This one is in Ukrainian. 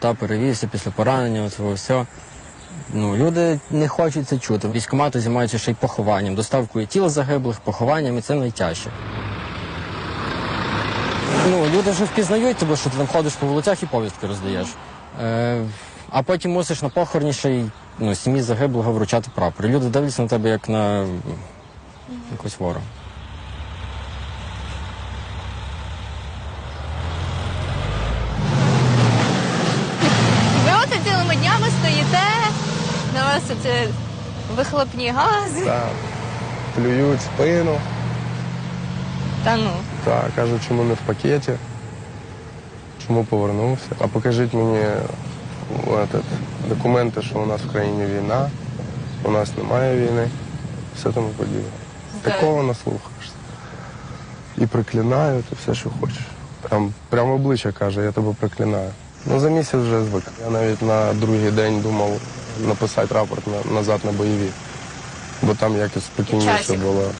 Та перевівся після поранення, цього все. Ну, люди не хочуть це чути. Військкомати займаються ще й похованням, доставкою тіл загиблих, похованням, і це найтяжче. Ну, люди вже впізнають тебе, що ти там ходиш по вулицях і повістки роздаєш. Е, а потім мусиш на похороні ще й ну, сім'ї загиблого вручати прапор. Люди дивляться на тебе як на м, якогось ворога. На вас це вихлопні гази. Так. Плюють спину. Та ну. Так, кажуть, чому не в пакеті, чому повернувся. А покажіть мені этот, документи, що у нас в країні війна, у нас немає війни, все тому подібне. Такого наслухаєшся. І проклинають, і все, що хочеш. Прям, прям обличчя каже, я тебе проклинаю. Ну, за місяць вже звик. Я навіть на другий день думав написати рапорт на- назад на бойові, бо там якось спокійніше було.